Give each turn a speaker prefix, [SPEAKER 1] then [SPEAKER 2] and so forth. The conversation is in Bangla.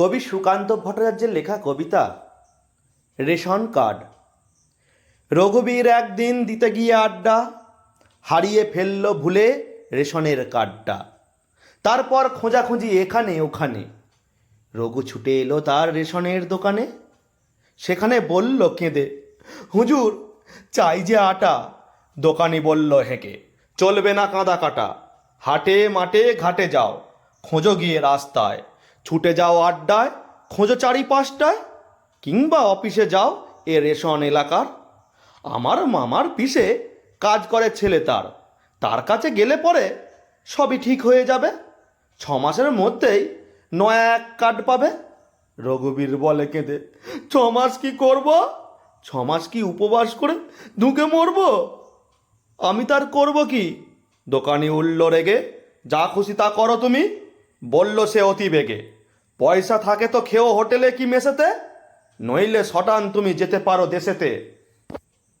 [SPEAKER 1] কবি সুকান্ত ভট্টাচার্যের লেখা কবিতা, রেশন কার্ড। রঘুবীর একদিন দিতে গিয়ে আড্ডা, হারিয়ে ফেলল ভুলে রেশনের কার্ডটা। তারপর খোঁজাখুঁজি এখানে ওখানে। রঘু ছুটে এলো তার রেশনের দোকানে। সেখানে বলল কেঁদে, হুজুর, চাই যে আটা। দোকানি বলল হেঁকে, চলবে না কাঁদা কাটা। হাটে মাঠে ঘাটে যাও, খোঁজো গিয়ে রাস্তায়। ছুটে যাও আড্ডায়, খোঁজো চারি পাঁচটায় কিংবা অফিসে যাও এ রেশন এলাকার। আমার মামার পিসে কাজ করে ছেলে তার। তার কাছে গেলে পরে সবই ঠিক হয়ে যাবে। ছ মাসের মধ্যেই নয়া এক কার্ড পাবে। রঘুবীর বলে কেঁদে, ছ মাস কি করব? ছ মাস কি উপবাস করে ধুকে মরব? আমি তার করব কি? দোকানি উঠল রেগে, যা খুশি তা করো তুমি। বলল সে অতি বেগে, পয়সা থাকে তো খেও হোটেলে কি মেসেতে? নইলে সটান তুমি যেতে পারো দেশেতে।